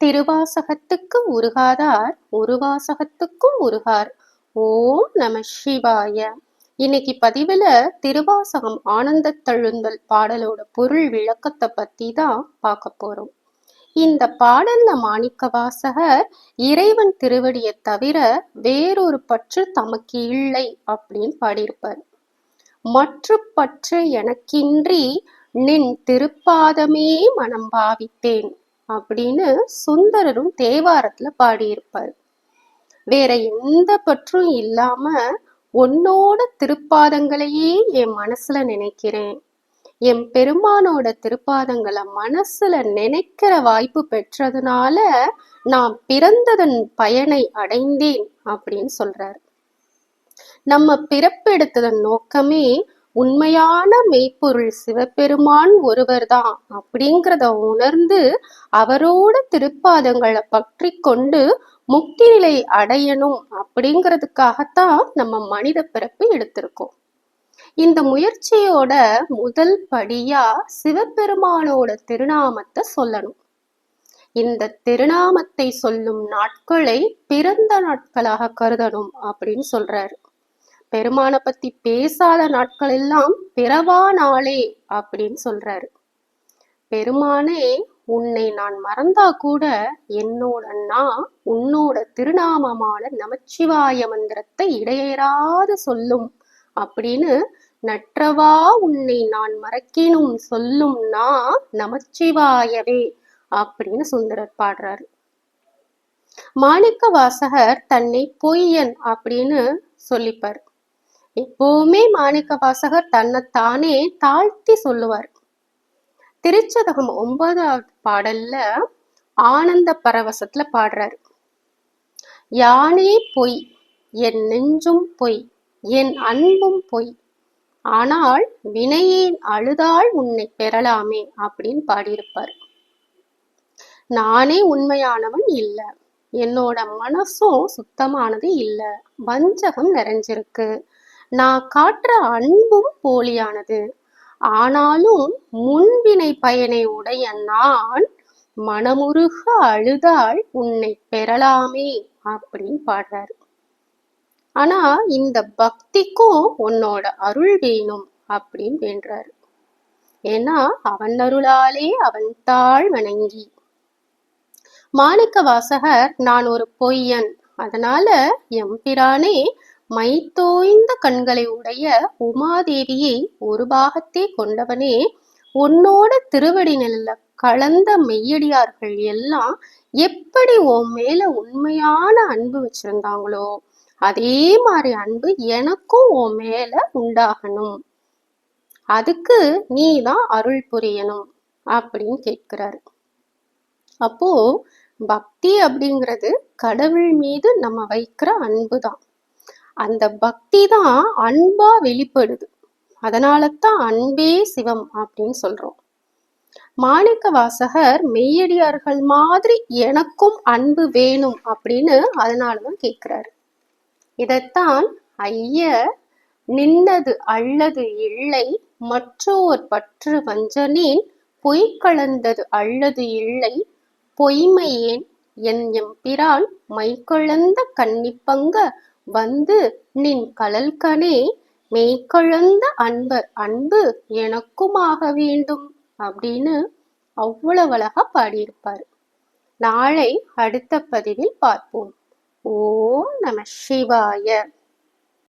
திருவாசகத்துக்கு உருகாதார் உருவாசகத்துக்கும் உருகார். ஓம் நம சிவாய. இன்னைக்கு பதிவுல திருவாசகம் ஆனந்த தழுந்தல் பாடலோட பொருள் விளக்கத்தை பத்தி தான் பார்க்க போறோம். இந்த பாடல்ல மாணிக்க வாசகர் இறைவன் திருவடியை தவிர வேறொரு பற்று தமக்கு இல்லை அப்படின்னு பாடியிருப்பார். மற்ற பற்று எனக்கின்றி நின் திருப்பாதமே மனம் பாவித்தேன். அப்படின்னு சுந்தரரும் தேவாரத்துல பாடியிருப்பார். வேற எந்த பற்றும் இல்லாம உன்னோட திருப்பாதங்களையே என் மனசுல நினைக்கிறேன். என் பெருமானோட திருப்பாதங்களை மனசுல நினைக்கிற வாய்ப்பு பெற்றதுனால நான் பிறந்ததன் பயனை அடைந்தேன் அப்படின்னு சொல்றாரு. நம்ம பிறப்பெடுத்ததன் நோக்கமே உண்மையான மெய்ப்பொருள் சிவபெருமான் ஒருவர்தான் அப்படிங்கிறத உணர்ந்து அவரோட திருப்பாதங்களை பற்றி கொண்டு முக்தி நிலை அடையணும் அப்படிங்கிறதுக்காகத்தான் நம்ம மனித பிறப்பு எடுத்திருக்கோம். இந்த முயற்சியோட முதல் படியா சிவபெருமானோட திருநாமத்தை சொல்லணும். இந்த திருநாமத்தை சொல்லும் நாட்களை பிறந்த நாட்களாக கருதணும் அப்படின்னு சொல்றாரு. பெருமானை பத்தி பேசாத நாட்கள் எல்லாம் பிறவா நாளே அப்படின்னு சொல்றாரு. பெருமானே உன்னை நான் மறந்தா கூட என்னோட நான் உன்னோட திருநாமமான நமச்சிவாய மந்திரத்தை இடையேறாது சொல்லும் அப்படின்னு நற்றவா உன்னை நான் மறக்கினும் சொல்லும் நான் நமச்சிவாயவே அப்படின்னு சுந்தரர் பாடுறாரு. மாணிக்க வாசகர் தன்னை பொய்யன் அப்படின்னு சொல்லிப்பார். எப்பவுமே மாணிக்க வாசகர் தன்னைத்தானே தாழ்த்தி சொல்லுவார். திருச்சதகம் ஒன்பதாவது பாடல்ல ஆனந்த பரவசத்துல பாடுறாரு. யானே பொய் என் நெஞ்சும் பொய் என் அன்பும் பொய் ஆனால் வினையேன் அழுதால் உன்னை பெறலாமே அப்படின்னு பாடியிருப்பார். நானே உண்மையானவன் இல்லை என்னோட மனசும் சுத்தமானது இல்லை வஞ்சகம் நிறைஞ்சிருக்கு நான் காட்டுற அன்பும் போலியானது. ஆனாலும் முன்வினை பயனை உடைய நான் மனமுருக அழுதால் உன்னை பெறலாமே அப்படின்னு பாடுறாரு. ஆனா இந்த பக்திக்கும் உன்னோட அருள் வேணும் அப்படின்னு வேண்டுறாரு. ஏன்னா அவன் அருளாலே அவன் தாழ் வணங்கி. மாணிக்க வாசகர் நான் ஒரு பொய்யன். அதனால எம்பிரானே மைத்தோய்ந்த கண்களை உடைய உமாதேவியை ஒரு பாகத்தே கொண்டவனே உன்னோட திருவடி நில கலந்த மெய்யடியார்கள் எல்லாம் எப்படி உன் மேல உண்மையான அன்பு வச்சிருந்தாங்களோ அதே மாதிரி அன்பு எனக்கும் உன் மேல உண்டாகணும். அதுக்கு நீ தான் அருள் புரியணும் அப்படின்னு கேட்கிறாரு. அப்போ பக்தி அப்படிங்கிறது கடவுள் மீது நம்ம வைக்கிற அன்பு தான் அந்த பக்தி தான் அன்பா வெளிப்படுது. அதனால தான் அன்பே சிவம் அப்படின்னு சொல்றோம். மாணிக்க வாசகர் மெய்யடியார்கள் மாதிரி எனக்கும் அன்பு வேணும் அப்படின்னு அதனாலதான் கேட்கிறாரு இதைத்தான் ஐய நின்னது அல்லது இல்லை மற்றோர் பற்று வஞ்சனேன் பொய் கலந்தது அல்லது இல்லை பொய்மையேன் என் எம்பிரான் மைக்கொழந்த கன்னிப்பங்க வந்து நின் கலல்கனே மெய்கொழந்த அன்பர் அன்பு எனக்குமாக வேண்டும் அப்படின்னு அவ்வளவு அழகா பாடியிருப்பார். நாளை அடுத்த பதிவில் பார்ப்போம். ஓ நம சிவாய.